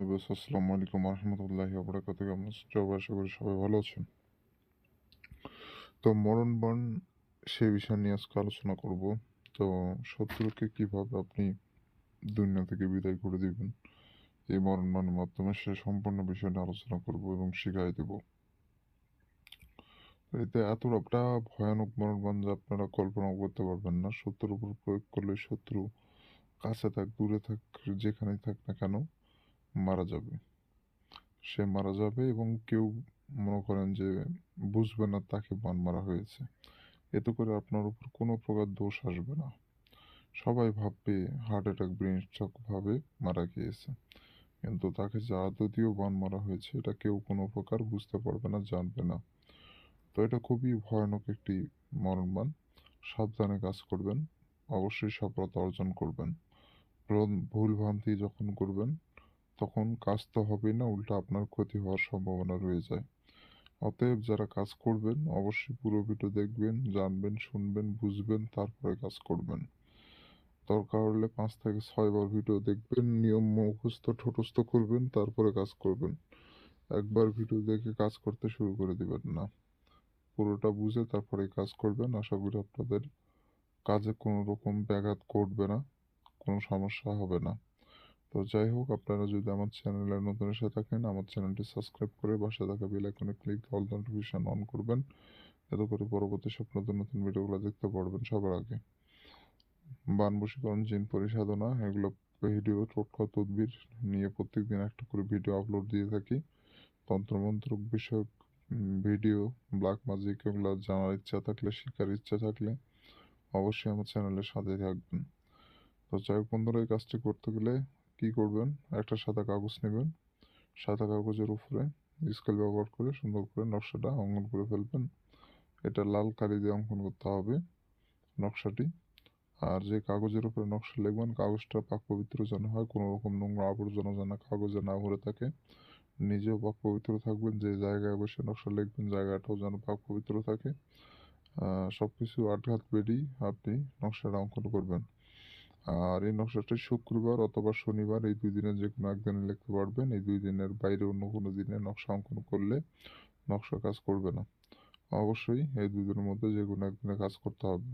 আসসালামু আলাইকুম রহমতুল্লাহি আবরাকাত কেমন সবাই আশা করি সবাই ভালো আছেন। তো মরণ বন সে বিষয় নিয়ে আজকে আলোচনা করব। তো শত্রুকে কীভাবে আপনি দুনিয়া থেকে বিদায় করে দিবেন, এই মরণ বানের মাধ্যমে সে সম্পূর্ণ বিষয়টা আলোচনা করব এবং শিখাই দেব। এতে এতটা ভয়ানক মরণবান যে আপনারা কল্পনা করতে পারবেন না। শত্রুর উপর প্রয়োগ করলে শত্রু কাছে থাক, দূরে থাক, যেখানেই থাক না কেন মারা যাবে। সে মারা যাবে এবং কেউ মনে করেন যে বুঝবে না তাকে বান মারা হয়েছে। এতে করে আপনার উপর কোনো প্রকার দোষ আসবে না। সবাই ভাববে হার্ট অ্যাটাক ব্রেন স্ট্রোক ভাবে মারা গিয়েছে। কিন্তু তাকে যা যদিও বান মারা হয়েছে, এটা কেউ কোনো প্রকার বুঝতে পারবে না, জানবে না। তো এটা খুবই ভয়ানক একটি মরণবান সাবধানে কাজ করবেন। অবশ্যই সফলতা অর্জন করবেন। ভুল ভ্রান্তি যখন করবেন তখন কাজ তো হবে না, উল্টো আপনার ক্ষতি হওয়ার সম্ভাবনা রয়ে যায়। অতএব যারা কাজ করবেন, অবশ্যই পুরো ভিডিও দেখবেন, জানবেন, শুনবেন, বুঝবেন, তারপরে কাজ করবেন। দরকার হলে পাঁচ থেকে ছয়বার ভিডিও দেখবেন, নিয়ম মুখস্থ, ঠোটস্থ করবেন, তারপরে কাজ করবেন। একবার ভিডিও দেখে কাজ করতে শুরু করে দিবেন না। পুরোটা বুঝে তারপরে কাজ করবেন। আশা করি আপনাদের কাজে কোনো রকম ব্যাঘাত ঘটবে না, কোনো সমস্যা হবে না। তো যাই হোক, আপনারা যদি আমার চ্যানেলে নতুন এসে থাকেন, আমার চ্যানেলটি সাবস্ক্রাইব করে বাসা থাকা বেল আইকনে ক্লিক অল নোটিফিকেশন অন করবেন। এতে করে পরবর্তী সব নতুন নতুন ভিডিওগুলো দেখতে পারবেন সবার আগে। বানবশীকরণ জিন পরিসাধনা, এগুলো ভিডিও, টোটকা, তদবির নিয়ে প্রত্যেকদিন একটা করে ভিডিও আপলোড দিয়ে থাকি। তন্ত্রমন্ত্র বিষয়ক ভিডিও, ব্ল্যাক ম্যাজিক এগুলো জানার ইচ্ছা থাকলে, শেখার ইচ্ছা থাকলে অবশ্যই আমার চ্যানেলের সাথে থাকবেন। তো যাই হোক বন্ধুরা, এই কাজটি করতে গেলে কি করবেন? একটা সাদা কাগজ নেবেন। সাদা কাগজের উপরে স্কেল ব্যবহার করে সুন্দর করে নকশাটা অঙ্কন করে ফেলবেন। এটা লাল কালি দিয়ে অঙ্কন করতে হবে নকশাটি। আর যে কাগজের উপরে নকশা লিখবেন, কাগজটা পাক পবিত্র যেন হয়, কোনো রকম নোংরা আবর্জনা যেন কাগজে না ভরে থাকে। নিজেও পাক পবিত্র থাকবেন, যে জায়গায় বসে নকশা লিখবেন, জায়গাটাও যেন পাক পবিত্র থাকে। সব কিছু আটঘাত বেরিয়ে আপনি নকশাটা অঙ্কন করবেন। আর এই নকশাটা শুক্রবার অথবা শনিবার এই দুই দিনের যে কোনো একদিনে লিখতে পারবেন। এই দুই দিনের বাইরে অন্য কোনো দিনে নকশা অঙ্কন করলে নকশা কাজ করবে না। অবশ্যই এই দুই দিনের মধ্যে যে কোনো একদিনে কাজ করতে হবে।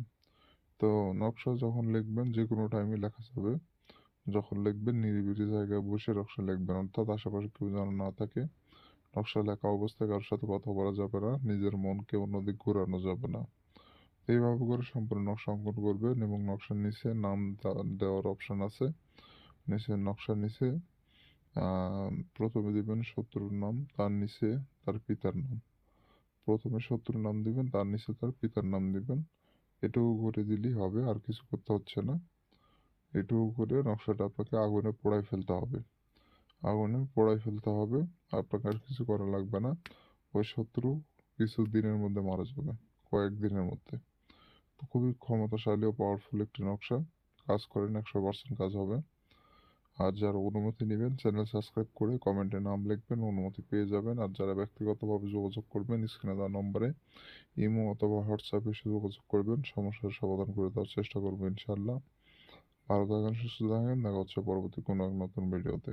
তো নকশা যখন লিখবেন, যে কোনো টাইমে লেখা যাবে। যখন লিখবেন, নিরিবিলি জায়গায় বসে নকশা লিখবেন। অর্থাৎ আশেপাশে কেউ যেন না থাকে, নকশা লেখা অবস্থায় কারোর সাথে কথা বলা যাবে না। নিজের মনকে অন্যদিক ঘোরানো যাবে না। এইভাবে করে সম্পূর্ণ নকশা অঙ্কন করবেন এবং নকশার নিচে নাম দেওয়ার অপশান আছে। নিচে নকশার নিচে প্রথমে দিবেন শত্রুর নাম, তার নিচে তার পিতার নাম। প্রথমে শত্রুর নাম দিবেন, তার নিচে তার পিতার নাম দিবেন। এটুকু করে দিলেই হবে, আর কিছু করতে হচ্ছে না। এটুকু করে নকশাটা আপনাকে আগুনে পোড়াই ফেলতে হবে। আগুনে পোড়াই ফেলতে হবে, আপনাকে আর কিছু করা লাগবে না। ওই শত্রু কিছু দিনের মধ্যে মারা যাবে, কয়েকদিনের মধ্যে। খুবই ক্ষমতাশালী ও পাওয়ারফুল একটি নকশা। কাজ করেন একশো পার্সেন্ট কাজ হবে। আর যারা অনুমতি নেবেন চ্যানেল সাবস্ক্রাইব করে কমেন্টে নাম লিখবেন, অনুমতি পেয়ে যাবেন। আর যারা ব্যক্তিগতভাবে যোগাযোগ করবেন স্ক্রিনে দেওয়া নম্বরে ইমো অথবা হোয়াটসঅ্যাপে এসে যোগাযোগ করবেন। সমস্যার সমাধান করে দেওয়ার চেষ্টা করব ইনশাল্লাহ ভালো থাকেন, সুস্থ থাকেন। দেখা হচ্ছে পরবর্তী কোনো এক নতুন ভিডিওতে